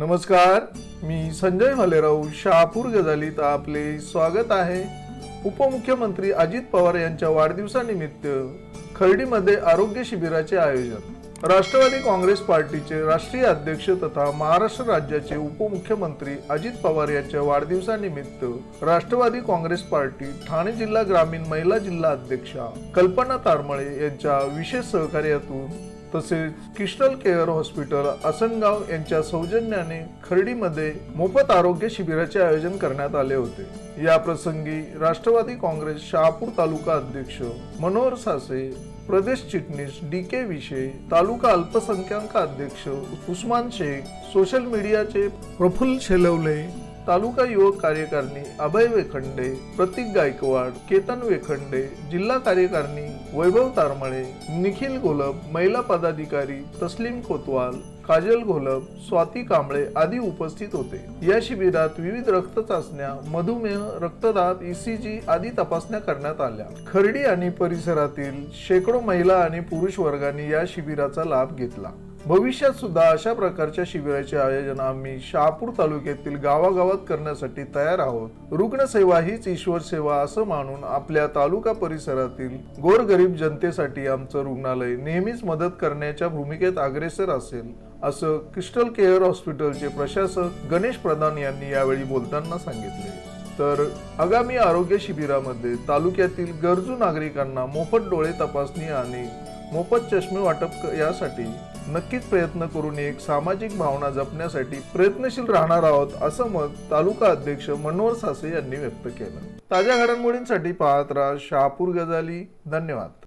नमस्कार मी संजय भालेराव शहापूर गजालीत आपले स्वागत आहे. उपमुख्यमंत्री अजित पवार यांच्या वाढदिवसानिमित्त खर्डीमध्ये आरोग्य शिबिराचे आयोजन. राष्ट्रवादी काँग्रेस पार्टीचे राष्ट्रीय अध्यक्ष तथा महाराष्ट्र राज्याचे उपमुख्यमंत्री अजित पवार यांच्या वाढदिवसानिमित्त राष्ट्रवादी काँग्रेस पार्टी ठाणे जिल्हा ग्रामीण महिला जिल्हा अध्यक्षा कल्पना तारमळे यांच्या विशेष सहकार्यातून तसेच क्रिस्टल केअर हॉस्पिटल आसनगाव यांच्या सौजन्याने खर्डीमध्ये मोफत आरोग्य शिबिराचे आयोजन करण्यात आले होते. या प्रसंगी राष्ट्रवादी काँग्रेस शहापूर तालुका अध्यक्ष मनोहर सासे प्रदेश चिटणीस डी के विषय तालुका अल्पसंख्याक अध्यक्ष उस्मान शेख सोशल मीडियाचे प्रफुल्ल शेलवले तालुका युवक कार्यकारिणी अभय वेखंडे प्रतीक गायकवाड केतन वेखंडे जिल्हा कार्यकारिणी वैभव तारमळे निखिल घोलप महिला पदाधिकारी तस्लीम कोतवाल काजल घोलप स्वाती कांबळे आदी उपस्थित होते. या शिबिरात विविध रक्त चाचण्या मधुमेह रक्तदाब ईसीजी आदी तपासण्या करण्यात आल्या. खर्डी आणि परिसरातील शेकडो महिला आणि पुरुष वर्गांनी या शिबिराचा लाभ घेतला. भविष्यात सुद्धा अशा प्रकारच्या शिबिराचे आयोजन आम्ही शहापूर तालुक्यातील गावागावात करण्यासाठी तयार आहोत. रुग्णसेवा हीच ईश्वर सेवा असं मानून आपल्या तालुका परिसरातील गोरगरीब जनतेसाठी आमचं रुग्णालय नेहमीच मदत करण्याच्या भूमिकेत अग्रेसर असेल असं क्रिस्टल केअर हॉस्पिटलचे प्रशासक गणेश प्रधान यांनी यावेळी बोलताना सांगितले. तर आगामी आरोग्य शिबिरामध्ये तालुक्यातील गरजू नागरिकांना मोफत डोळे तपासणी आणि मोफत चष्मे वाटप यासाठी नक्कीच प्रयत्न करून एक सामाजिक भावना जपण्यासाठी प्रयत्नशील राहणार आहोत असं मत तालुका अध्यक्ष मनोहर सासे यांनी व्यक्त केलं. ताज्या घडामोडींसाठी पाहत राहा शहापूर गजाली. धन्यवाद.